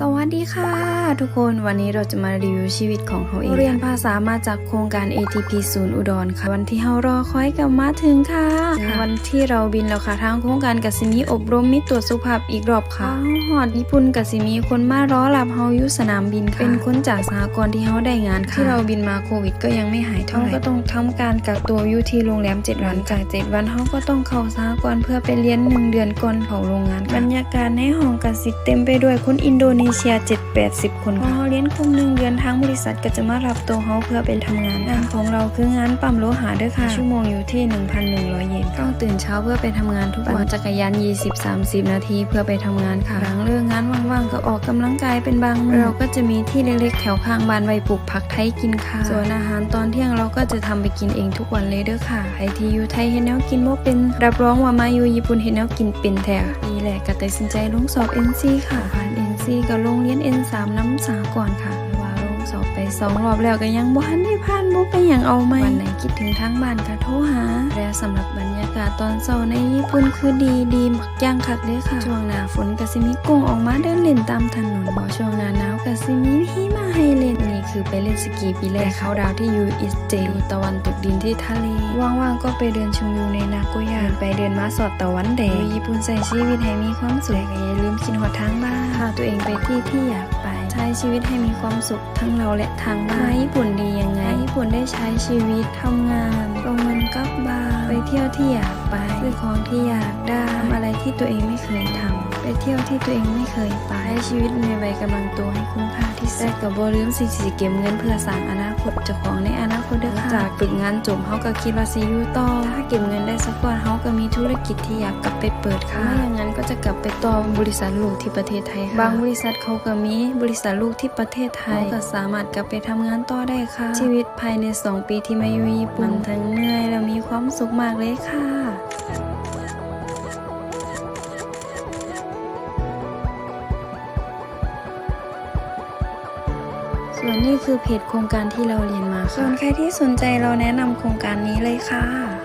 สวัสดีค่ะ ทุกคนวันนี้เราจะมารีวิวชีวิตของเขาเอง เรียนภาษามาจากโครงการ ATP ศูนย์อุดรค่ะ วันที่เรารอคอยกับมาถึงค่ะถึงวันที่เราบินแล้วค่ะทางโครงการกสิมีอบรมมิตรวจสุขภาพอีกรอบค่ะฮอดญี่ปุ่นกสิมีคนมารอรับเฮาอยู่สนามบินค่ะ เป็นคนจากสหกรณ์ที่เฮาได้งานค่ะที่เราบินมาโควิด ก็ยังไม่หายเท่าไหร่ก็ต้องทำการกักตัวอยู่ที่โรงแรม7วันจาก7วันเฮาก็ต้องเข้าสหกรณ์เพื่อไปเรียนหนึ่งเดือนก่อนเข้าโรงงานค่ะบรรยากาศในห้องกสิเต็มไปด้วยคนอินโดนีเซีย7-80 คนค่ะพอเฮาเรียนครบหนึ่งเดือนทางบริษัทก็จะมารับตัวเฮาเพื่อไปทำงานงานของเราคืองานปั๊มโลหะเด้อค่ะ ชั่วโมงอยู่ที่ 1,100 เยนต้องตื่นเช้าเพื่อไปทำงานทุกวันจักรยาน 20-30 นาทีเพื่อไปทำงานค่ะหลังเลิกงานว่างๆก็ออกกำลังกายเป็นบางมื้อเราก็จะมีที่เล็กๆ แถวข้างบ้านไว้ปลูกผักไทยกินค่ะ ส่วนอาหารตอนเที่ยงเราก็จะทำไปกินเองทุกวันเลยเด้อค่ะใครที่อยู่ไทยเห็นแนวกินบ่เป็นรับรองว่ามาอยู่ญี่ปุ่นเห็นแนวกินเป็นแท้นี่แหละก็ตัดสินใจลงสอบ NC ค่ะ ซีกับโรงเรียนเอ็นสามน้ำสาก่อนค่ะ อบไปสองรอบแล้วก็ยังบ่ทันได้ผ่านบ่ไปหยังเอาไหมวันไหนคิดถึงทางบ้านก็โทรหา และสำหรับบรรยากาศตอนเช้าในญี่ปุ่นคือดีดีมักย่างคักเลยค่ะ ช่วงหน้าฝนก็สิมีกุ้งออกมาเดินเล่นตามถนนบ่ช่วงหน้าหนาวก็สิมีหิมะให้เล่นนี่คือไปเล่นสกีปีแรกเขาดาวที่ยูอิสเจดูตะวันตกดินที่ทะเลว่างๆก็ไปเดินชมวิวในนาโกย่าเดินไปเดินมาสอดตะวันแดงอยู่ญี่ปุ่นใส่ชีวิตให้มีความสุขแต่ก็อย่าลืมคิดฮอดทางบ้านพาตัวเองไปที่ที่อยากไป ใช้ชีวิตให้มีความสุขทั้งเราและทางบ้านญี่ปุ่นดียังไงญี่ปุ่นได้ใช้ชีวิตทำงานลงเงินกลับบ้านไป เที่ยวที่อยากไปซื้อของที่อยากได้ทำอะไรที่ตัวเองไม่เคยทำไปเที่ยวที่ตัวเองไม่เคยไปใช้ชีวิตในวัยกำลังโตให้คุ้มค่าที่สุดแต่กับบลืมสิสิเก็บเงินเพื่อสร้างอนาคตเจ้าของในอนาคตเด้อค่ะจากฝึกงานจบเฮาก็คิดว่าสิอยู่ต่อถ้าเก็บเงินได้สักก้อนเฮาก็มีธุรกิจที่อยากกลับไปเปิดค่ะไม่อย่างนั้นก็จะกลับไปต่อบริษัทลูกที่ประเทศไทยค่ะบางบริษัทเขาก็มีบริษัทลูกที่ประเทศไทยก็สามารถกลับไปทำงานต่อได้ค่ะ ชีวิตภายใน 2 ปีที่มาอยู่ญี่ปุ่นมันทั้งเหนื่อยและมีความสุขมากเลยค่ะส่วนนี้คือเพจโครงการที่เราเรียนมาค่ะส่วนใครที่สนใจเราแนะนำโครงการนี้เลยค่ะ